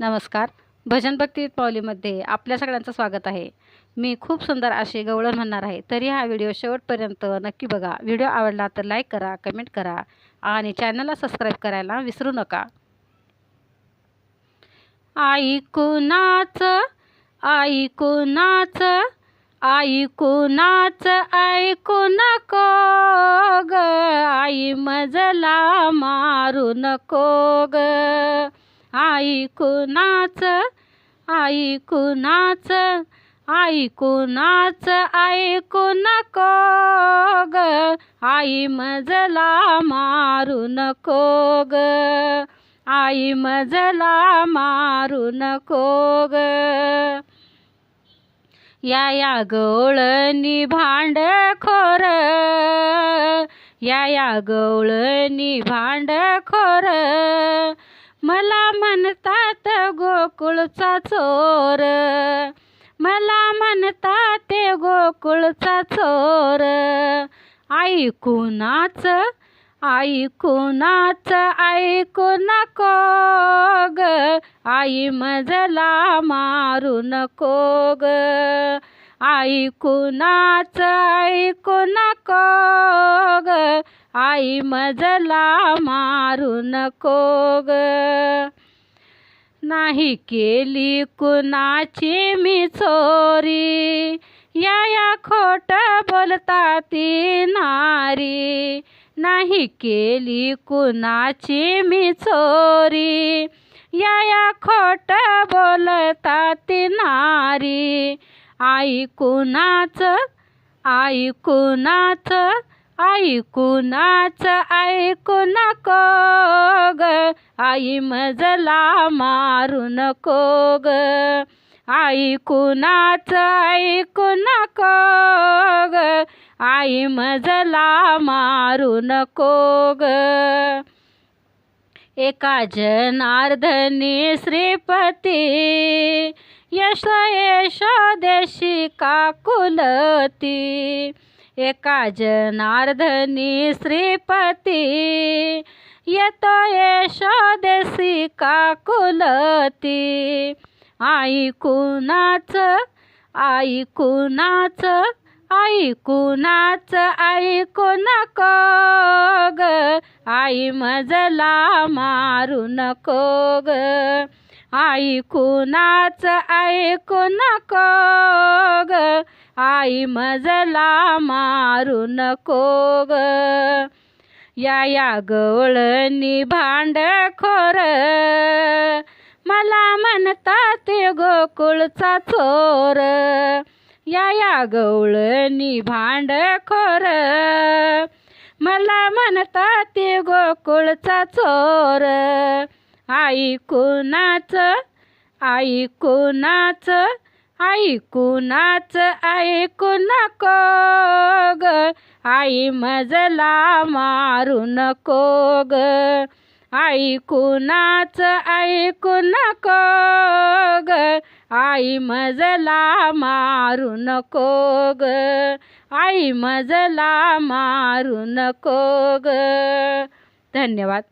नमस्कार. भजन भक्ती पावलीमध्ये आपल्या सगळ्यांचं स्वागत आहे. मी खूप सुंदर अशी गवळण म्हणणार आहे तरी हा व्हिडिओ शेवटपर्यंत नक्की बघा. व्हिडिओ आवडला तर लाईक करा कमेंट करा आणि चॅनलला सबस्क्राईब करायला विसरू नका. ऐकूनाच ऐकूनाच ऐकूनाच ऐकू नको ग. आई मजला मारू नको ग. ऐकूनाच ऐकूनाच ऐकूनाच ऐकू नको ग. आई मजला मारू नको ग. आई मजला मारू नको ग. या या गवळणी भांड खोर या या गवळणी भांड खोर मला गोकुळचा चोर. मला म्हणता ते गोकुळचा चोर. ऐकूनाच ऐकूनाच ऐकू नको ग. आई मजला मारू नको ग. ऐकूनाच ऐकू नको ग. आई मजला मारू नको ग. नाही केली कुणाची मी चोरी. या या खोट बोलता ती नारी. नाही केली कुणाची मी चोरी. या या खोट बोलता ती नारी. आई ऐकूनाच ऐकूनाच ऐकू नको ग. आई मजला मारू नको ग. ऐकूनाच ऐकू नको ग. आई मजला मारू नको ग. एका जनार्दनी श्रीपती यश यशोदेशी काकुलती. एका जनार्दनी श्रीपती येतो यशोदेशी काकुलती. ऐकूनाच ऐकूनाच ऐकूनाच ऐकू नको ग. आई मजला मारू नको ग. ऐकूनाच ऐकू नको ग. आई मजला मारू नको ग. या या गवळणी भांड खोर. मला म्हणतात गोकुळचा चोर. या या गवळणी भांड खोर. मला म्हणतात गोकुळचा चोर. आई कुणाचं? आई कुणाचं? ऐकूनाच ऐकू नको ग. आई मजला मारू नको ग. ऐकूनाच ऐकू नको ग. आई मजला मारू नको ग. आई मजला मारू नको ग. धन्यवाद.